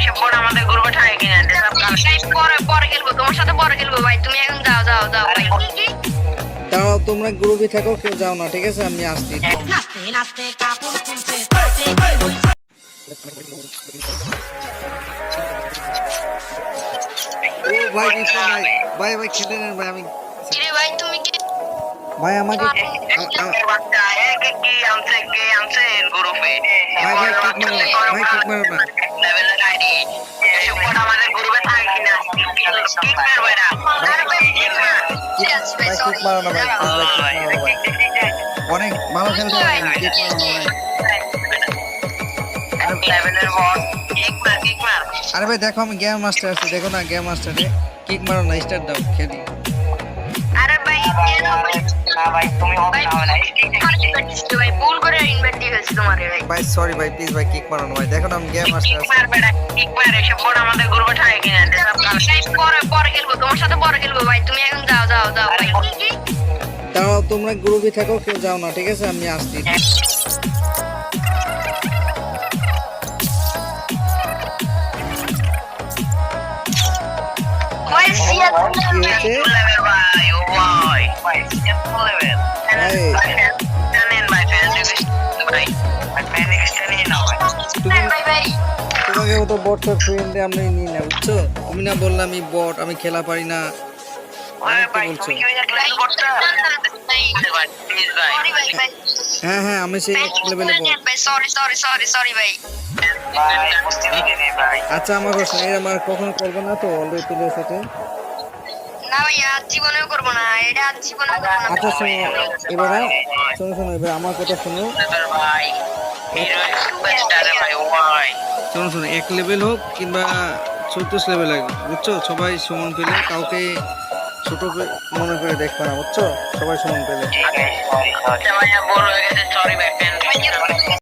এসব পর আমাদের গ্রুপে ঠাই কিনে আনতে। সব পরে পরে খেলব তোমার সাথে পরে খেলব ভাই। তুমি এখন যাও যাও যাও ভাই। দাঁড়াও তোমরা গ্রুপে থাকো কেউ যাও না ঠিক আছে? আমি আসছি। ভাই ভাই। ভাই ভাই খেলে নেন ভাই আমি ভাই তুমি কি? ভাই আমাকে আ- আ- বাচ্চা এক কি আমছে কে আমছে ভাই ভাই কিক মারো না, ভাই কিক মারো না। অনেক ভালো খেলতে আরে ভাই দেখো আমি গেম মাস্টার আছি। দেখো না গেম মাস্টারে কিক মারো না স্টার্ট দাও খেলি। ভাই এ ভাই না ভাই তুমি হবে না হবে না তোমার invite দিচ্ছি ভাই। ভুল করে ইনভাইট দিয়ে ফেলছি তোমারে ভাই ভাই সরি ভাই প্লিজ ভাই কিক মারো না ভাই দেখো না আমি গেম মাস্টার কিক মার বেটা কিক মার এসব পর আমাদের গ্রুপে ঠাই কিনে আনতে সব পরে পরে খেলব তোমার সাথে পরে খেলব ভাই তুমি এখন যাও যাও যাও ভাই দাঁড়াও তোমরা গ্রুপে থাকো কেউ যাও না ঠিক আছে? আমি আসছি। হয়েছে? ভাই ও ভাই ভাই লেভেল ভাই জানেন ভাই ফ্যান ভাই ফ্যান এক্সটেন্ড না। ভাই তুমি ভাই ভাই। তোমাকে তো বট ফ্রেন্ডে আমি নিই না বুঝছ তুমি না বললে আমি বট আমি খেলা পারি না হ্যাঁ হ্যাঁ আমি সেই লেভেলে আচ্ছা আমার কথা এর আমার কখনো করবে না তো অলরেডি প্লেয়ার সাথে না ভাই জীবনেও করব না এটা জীবনেও করব না। আচ্ছা শোনো এবারে শোনো শোনো এবার আমার কথা শোনো। ভাই হিরো সুপারস্টার ভাই ও ভাই শোনো শোনো এক লেভেল হোক কিংবা চৌত্রিশ লেভেল হোক বুঝছ? সবাই সমান পেলে কাউকে ছোট মনে করে দেখবে না বুঝছ? সবাই সমান পেলে।